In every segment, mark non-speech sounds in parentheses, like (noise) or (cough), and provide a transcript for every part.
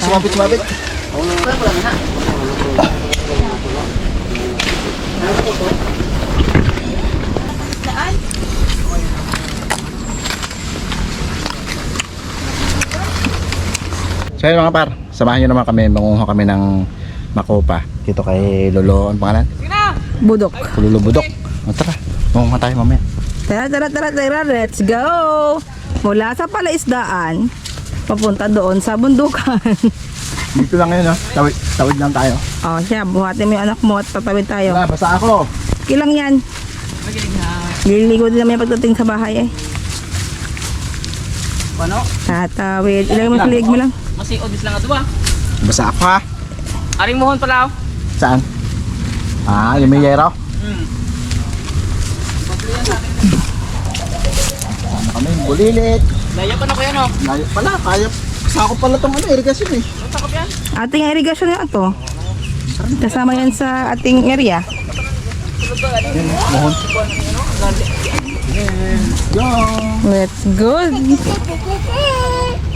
Sumabit, sumabit. So yun mga par, samahan nyo naman kami, manguha kami ng makopa. Dito kay Lolo, ang pangalan? Budok. Lolo Budok. O, tara, manguha tayo mamaya. Tara, tara, tara, tara, let's go! Mula sa palaisdaan, papunta doon sa bundukan. (laughs) Dito lang yun, no? Tawid, tawid lang tayo. oh, siya, buhatin mo yung anak mo at tatawid tayo. Wala, basta ako. Kilang yan. Liligo din naman yung pagdating sa bahay eh. Ano? Tatawid. Ilagay mo sa liig mo lang. Masiod lang ato ba? Basta ako ha. Aring mohon pala oh. Saan? Ah, yung may yero? Hmm. Ano kami, bulilit. Laya pa na ko yan oh. Layo pala, kaya. Sakop pala itong ano, irrigation eh. Takap yan. Ating irrigation na to. Kasama yan sa ating area. Mohon. Let's go!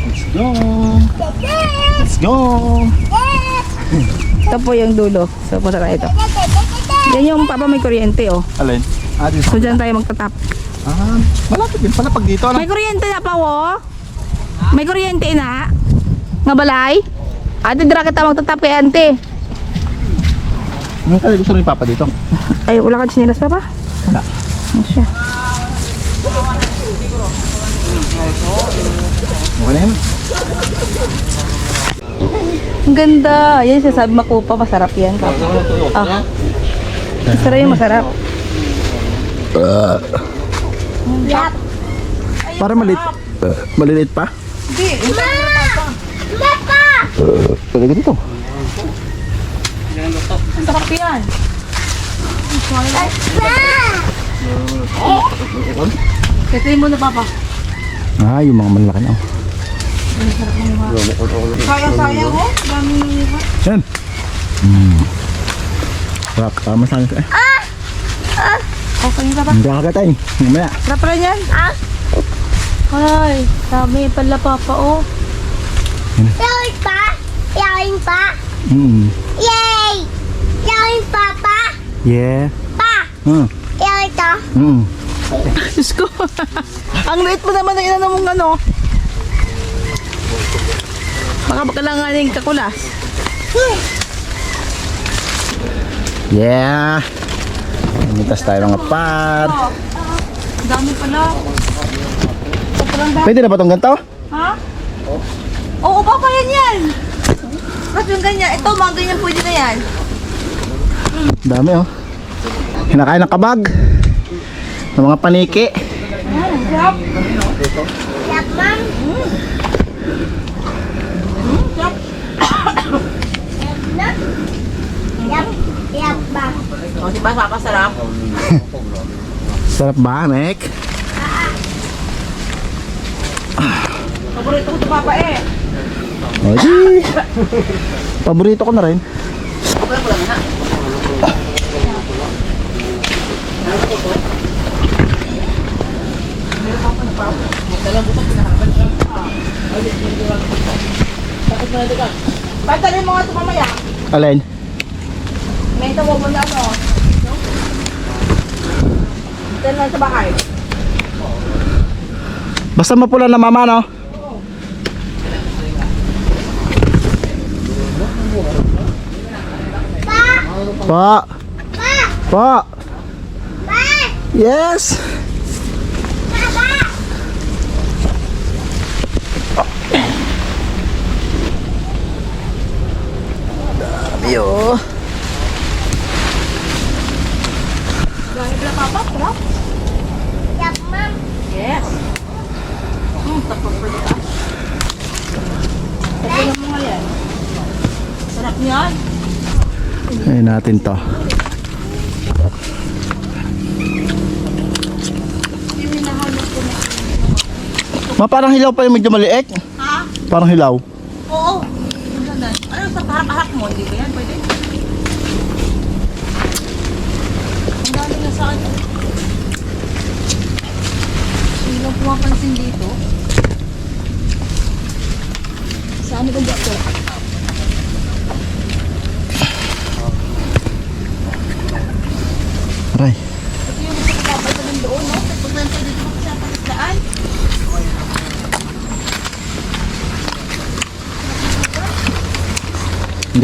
Let's go! Let's go! Ito po yung dulo. So, punta tayo ito. Yan yung papa may kuryente oh. Alin? Ah, dito. So, dyan tayo magtatap. Ah, malapit din pala pag dito. Ano? May kuryente na pa wo? May kuryente na? Nga balay? Ate, dira kita magtatap kay ante. Ano kaya gusto rin papa dito? (laughs) Ay, wala ka sinilas pa pa? Wala. Ano siya? Okay na yun. Ang ganda. Yan siya sabi makupa. Masarap yan. Ah. Masarap yung masarap. Para malit. Uh, maliliit pa? Uh, talaga dito. Masarap yan. Kasi mo na papa. Ah, yung mga malaki na. oh. Sayang-sayang oh. Dami Yan. Hmm. Sarap. Tama sa akin. Eh, Okay na ba? hindi ka tayo. Mamaya. Sarap pala yan. Ah. Ay, dami pala papa oh. Yay pa! Yay pa! Mm. Yay! Yay papa! Yeah. Pa! Hmm. Yay to! Mm. Diyos ko. (laughs) Ang liit mo naman ng inano mong ano. Baka kailanganin kakulas. Yeah. Mitas tayo ng par. Dami pala. Pwede na ba itong ganito? Ha? Oo, papa yan yan. Tapos yung ganyan. Ito, mga ganyan pwede na yan. Dami oh. Hinakain ng kabag. Ng mga paniki. Sarap. Yak ma'am! Papa sarap? Ba, Mek? Paborito ko ito papa eh. Di. Paborito ko na rin. Pagdalhin mo nga ito mamaya. Alin? May tawo mo na ano. Lang sa bahay. Basta mapula na mama, no? Pa! Pa! Yes! Dami oh. Dahil pala papa, sarap. Yak ma'am! Yes. Hmm, tapos pa dito. Ito mo nga yan. Niyan. Ayun natin to. Ma, parang hilaw pa yung medyo maliit. Ha? Parang hilaw. Oo. Ano sa harap-harap mo? Hindi ba yan? Pwede? Ang dami na saan. Hindi lang pumapansin dito. Dami ko dito. Aray.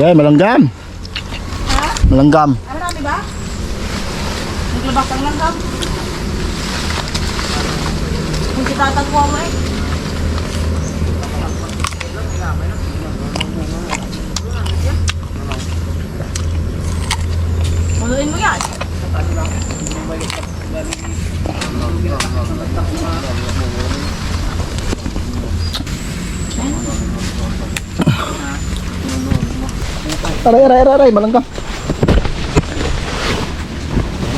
Hindi, malanggam. Ha? Malanggam. Ano marami ba? Naglabas lang lang kam. Kung kita tatagwa mo eh. Muluin mo yan. Aray, aray, aray, aray, malanggam.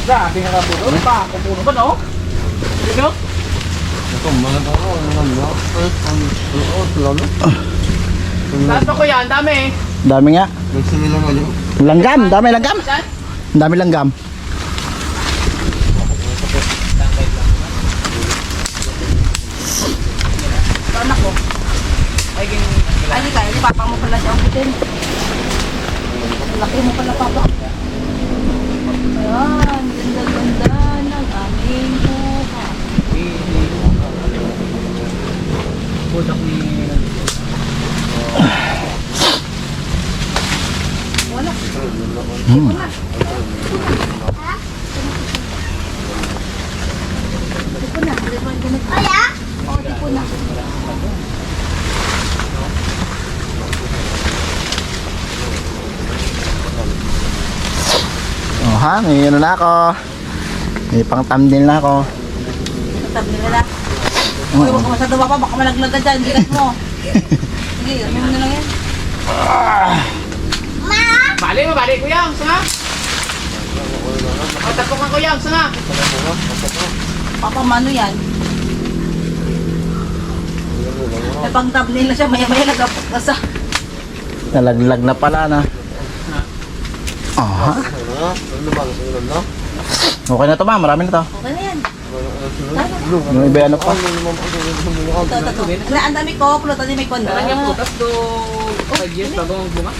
Grabe nga po doon pa. Pupuno ba no? Sino? Saan pa ko yan? Dami. Dami nga. Langgam, dami langgam. Saan? Ang dami langgam. Ito anak ko. Ay, ganyan. Ay, kaya. Papa mo pala siya ang putin. Laki mo pala, papa. Ayan, ganda-ganda ng aming buha. Budak ni... Wala. Hmm. Tipo na. Kaya? Oo, tipo na. Ha, may ano na ako. May pang thumbnail na ako. Sabi nila. Uy, huwag ka masyado pa, baka malaglag ka dyan. Gigas mo. (laughs) Sige, ano mo na lang yan. Ma? Bali mo, bali ko yang. Sanga? O, tapukan ko yang. Sanga? Papa, mano yan? May pang thumbnail na siya, maya-maya nagapot ka sa... Nalaglag na pala na. Oh, ha? Okay na to ma, marami na to. Okay na yan. Yung iba ano pa. Ito, ito, ang dami ko. Pulutan din may kondo. Parang yung putas do... 5 years bago ang bunga.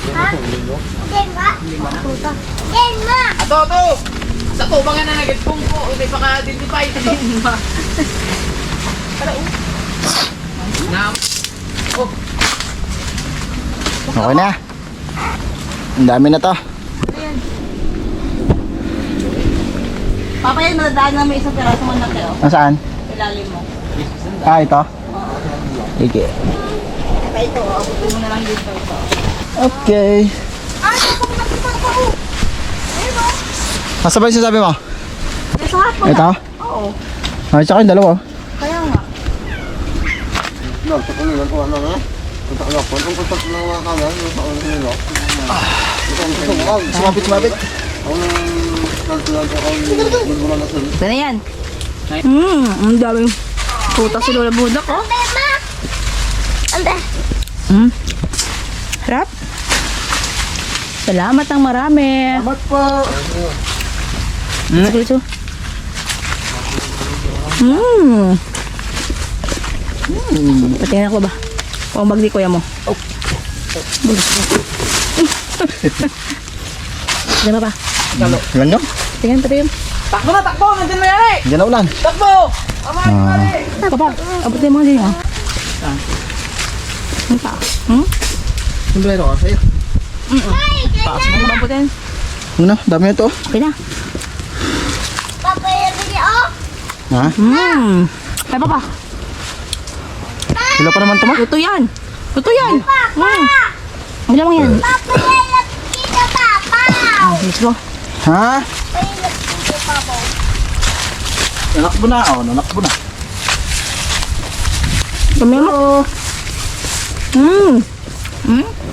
Din ba? Lima na. Ato, ato! Sa tuba nga na nagitpong ko. Hindi pa ka-identify. (laughs) Lima. Para, oh. Na. Oh, Okay na. Ang dami na to. Papa, yan, madadaan na may isang piraso man lang kayo. Nasaan? Ilalim mo. Ah, ito. Sige. Kaya ito, abutin mo na lang dito ito. Okay. Ay, ito, nakita ko. Ayun o. Nasa ba yung sinasabi mo? Ito hot mo Ito? na. Oo. Ay, tsaka yung dalawa. Kaya nga. Sumapit, sumapit. Ito na yan. Hmm, ang daming putas si Lola Budak, oh. Ande ma? Ande. Hmm. Harap. Salamat ng marami. Salamat po. Sige, ito. Hmm. Hmm. Patingin ako ba? O bag di kuya mo. Oh. Bulos ko. Diyan ba pa? Ilan yun? Tingnan, patingin. takbo na, takbo! Nandun mo yan eh! Diyan na ulan. Takbo! Ama, Ah. Ako pa. Abutin mo din, oh. Ano pa? Hmm? Sombrero ka sa'yo. Ano ba abutin? Ano, dami ito. Okay na. Papa yung video? Ha? Hmm. Ay, papa. Sila pa naman ito ma? Luto yan. Luto yan. Hmm. Ano lang yan? Papa yung nagkita papa. Ah, let's go. Ha? Papa papa. Nanakbo na. Oh, nanakbo na. Kami mo. Hmm. Hmm.